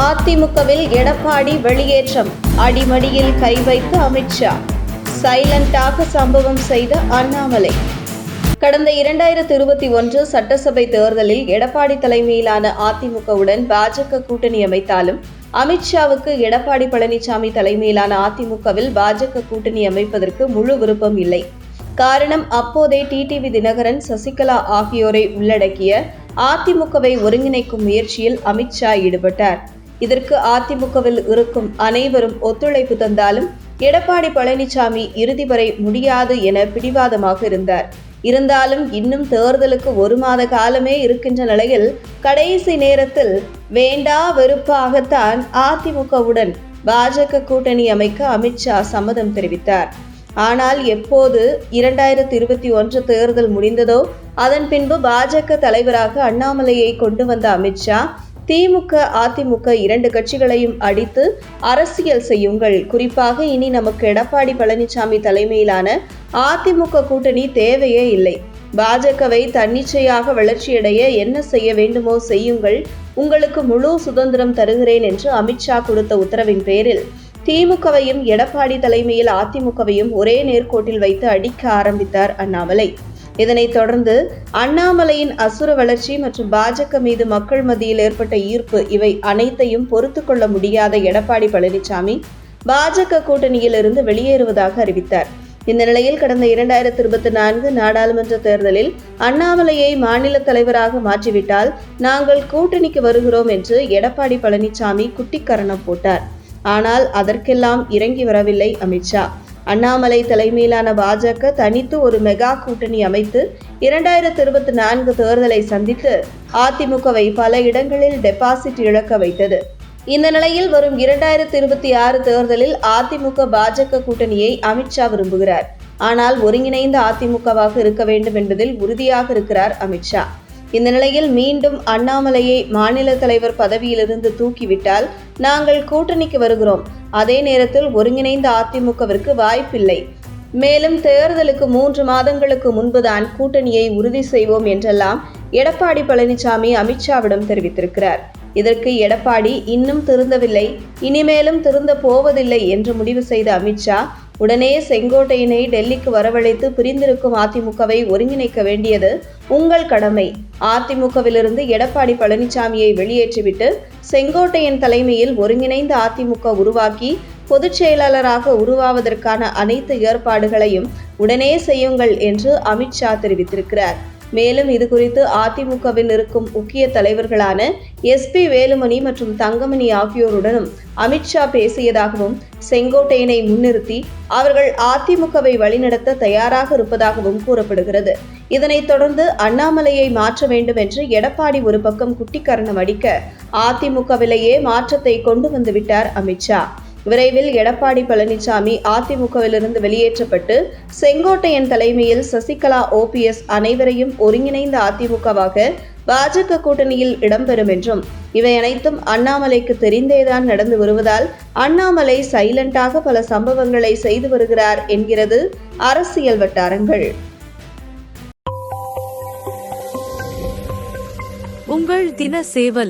அதிமுகவில் எடப்பாடி வெளியேற்றம். அடிமடியில் கை வைத்து அமித்ஷா சைலண்டாக சம்பவம் செய்த அண்ணாமலை. கடந்த இரண்டாயிரத்தி இருபத்தி ஒன்று சட்டசபை தேர்தலில் எடப்பாடி தலைமையிலான அதிமுகவுடன் பாஜக கூட்டணி அமைத்தாலும் அமித்ஷாவுக்கு எடப்பாடி பழனிசாமி தலைமையிலான அதிமுகவில் பாஜக கூட்டணி அமைப்பதற்கு முழு விருப்பம் இல்லை. காரணம் அப்போதே டிடிவி தினகரன் சசிகலா ஆகியோரை உள்ளடக்கிய அதிமுகவை ஒருங்கிணைக்கும் முயற்சியில் அமித்ஷா ஈடுபட்டார். இதற்கு அதிமுகவில் இருக்கும் அனைவரும் ஒத்துழைப்பு தந்தாலும் எடப்பாடி பழனிசாமி இறுதி வரை முடியாது என பிடிவாதமாக இருந்தார். இருந்தாலும் இன்னும் தேர்தலுக்கு ஒரு மாத காலமே இருக்கின்ற நிலையில் கடைசி நேரத்தில் வேண்டா வெறுப்பாகத்தான் அதிமுகவுடன் பாஜக கூட்டணி அமைக்க அமித்ஷா சம்மதம் தெரிவித்தார். ஆனால் எப்போது இரண்டாயிரத்தி இருபத்தி ஒன்று தேர்தல் முடிந்ததோ அதன் பின்பு பாஜக தலைவராக அண்ணாமலையை கொண்டு வந்த அமித்ஷா திமுக அதிமுக இரண்டு கட்சிகளையும் அடித்து அரசியல் செய்யுங்கள். குறிப்பாக இனி நமக்கு எடப்பாடி பழனிசாமி தலைமையிலான அதிமுக கூட்டணி தேவையே இல்லை. பாஜகவை தன்னிச்சையாக வளர்ச்சியடைய என்ன செய்ய வேண்டுமோ செய்யுங்கள். உங்களுக்கு முழு சுதந்திரம் தருகிறேன் என்று அமித்ஷா கொடுத்த உத்தரவின் பேரில் திமுகவையும் எடப்பாடி தலைமையில் அதிமுகவையும் ஒரே நேர்கோட்டில் வைத்து அடிக்க ஆரம்பித்தார் அண்ணாமலை. இதனைத் தொடர்ந்து அண்ணாமலையின் அசுர வளர்ச்சி மற்றும் பாஜக மீது மக்கள் மத்தியில் ஏற்பட்ட ஈர்ப்பு இவை அனைத்தையும் பொறுத்து கொள்ள முடியாத எடப்பாடி பழனிசாமி பாஜக கூட்டணியில் இருந்து வெளியேறுவதாக அறிவித்தார். இந்த நிலையில் கடந்த இரண்டாயிரத்தி இருபத்தி நான்கு நாடாளுமன்ற தேர்தலில் அண்ணாமலையை மாநில தலைவராக மாற்றிவிட்டால் நாங்கள் கூட்டணிக்கு வருகிறோம் என்று எடப்பாடி பழனிசாமி குட்டிக்கரணம் போட்டார். ஆனால் அதற்கெல்லாம் இறங்கி வரவில்லை அமித்ஷா. அண்ணாமலை தலைமையிலான பாஜக தனித்து ஒரு மெகா கூட்டணி அமைத்து இரண்டாயிரத்தி இருபத்தி நான்கு தேர்தலை சந்தித்து அதிமுகவை பல இடங்களில் டெபாசிட் இழக்க வைத்தது. இந்த நிலையில் வரும் இரண்டாயிரத்தி இருபத்தி ஆறு தேர்தலில் அதிமுக பாஜக கூட்டணியை அமித்ஷா விரும்புகிறார். ஆனால் ஒருங்கிணைந்த அதிமுகவாக இருக்க வேண்டும் என்பதில் உறுதியாக இருக்கிறார் அமித்ஷா இந்த நிலையில் மீண்டும் அண்ணாமலையை மாநில தலைவர் பதவியிலிருந்து தூக்கிவிட்டால் நாங்கள் கூட்டணிக்கு வருகிறோம். அதே நேரத்தில் ஒருங்கிணைந்த அதிமுகவிற்கு வாய்ப்பில்லை. மேலும் தேர்தலுக்கு மூன்று மாதங்களுக்கு முன்புதான் கூட்டணியை உறுதி செய்வோம் என்றெல்லாம் எடப்பாடி பழனிசாமி அமித்ஷாவிடம் தெரிவித்திருக்கிறார். இதற்கு எடப்பாடி இன்னும் திருந்தவில்லை இனிமேலும் திருந்த போவதில்லை என்று முடிவு செய்த அமித்ஷா உடனே செங்கோட்டையினை டெல்லிக்கு வரவழைத்து பிரிந்திருக்கும் அதிமுகவை ஒருங்கிணைக்க வேண்டியது உங்கள் கடமை. அதிமுகவிலிருந்து எடப்பாடி பழனிசாமியை வெளியேற்றிவிட்டு செங்கோட்டையன் தலைமையில் ஒருங்கிணைந்த அதிமுக உருவாக்கி பொதுச் செயலாளராக உருவாவதற்கான அனைத்து ஏற்பாடுகளையும் உடனே செய்யுங்கள் என்று அமித்ஷா தெரிவித்திருக்கிறார். மேலும் இது குறித்து அதிமுகவில் இருக்கும் முக்கிய தலைவர்களான எஸ்பி வேலுமணி மற்றும் தங்கமணி ஆகியோருடனும் அமித்ஷா பேசியதாகவும் செங்கோட்டையனை முன்னிறுத்தி அவர்கள் அதிமுகவை வழிநடத்த தயாராக இருப்பதாகவும் கூறப்படுகிறது. இதனைத் தொடர்ந்து அண்ணாமலையை மாற்ற வேண்டும் என்று எடப்பாடி ஒரு பக்கம் குட்டிக்கரணம் அடிக்க அதிமுகவிலேயே மாற்றத்தை கொண்டு வந்துவிட்டார் அமித்ஷா விரைவில் எடப்பாடி பழனிசாமி அதிமுகவிலிருந்து வெளியேற்றப்பட்டு செங்கோட்டையன் தலைமையில் சசிகலா ஓபிஎஸ் அனைவரையும் ஒருங்கிணைந்த அதிமுகவாக பாஜக கூட்டணியில் இடம்பெறும் என்றும் இவை அனைத்தும் அண்ணாமலைக்கு தெரிந்தேதான் நடந்து வருவதால் அண்ணாமலை சைலண்டாக பல சம்பவங்களை செய்து வருகிறார் என்கிறது அரசியல் வட்டாரங்கள். உங்கள் தின சேவல்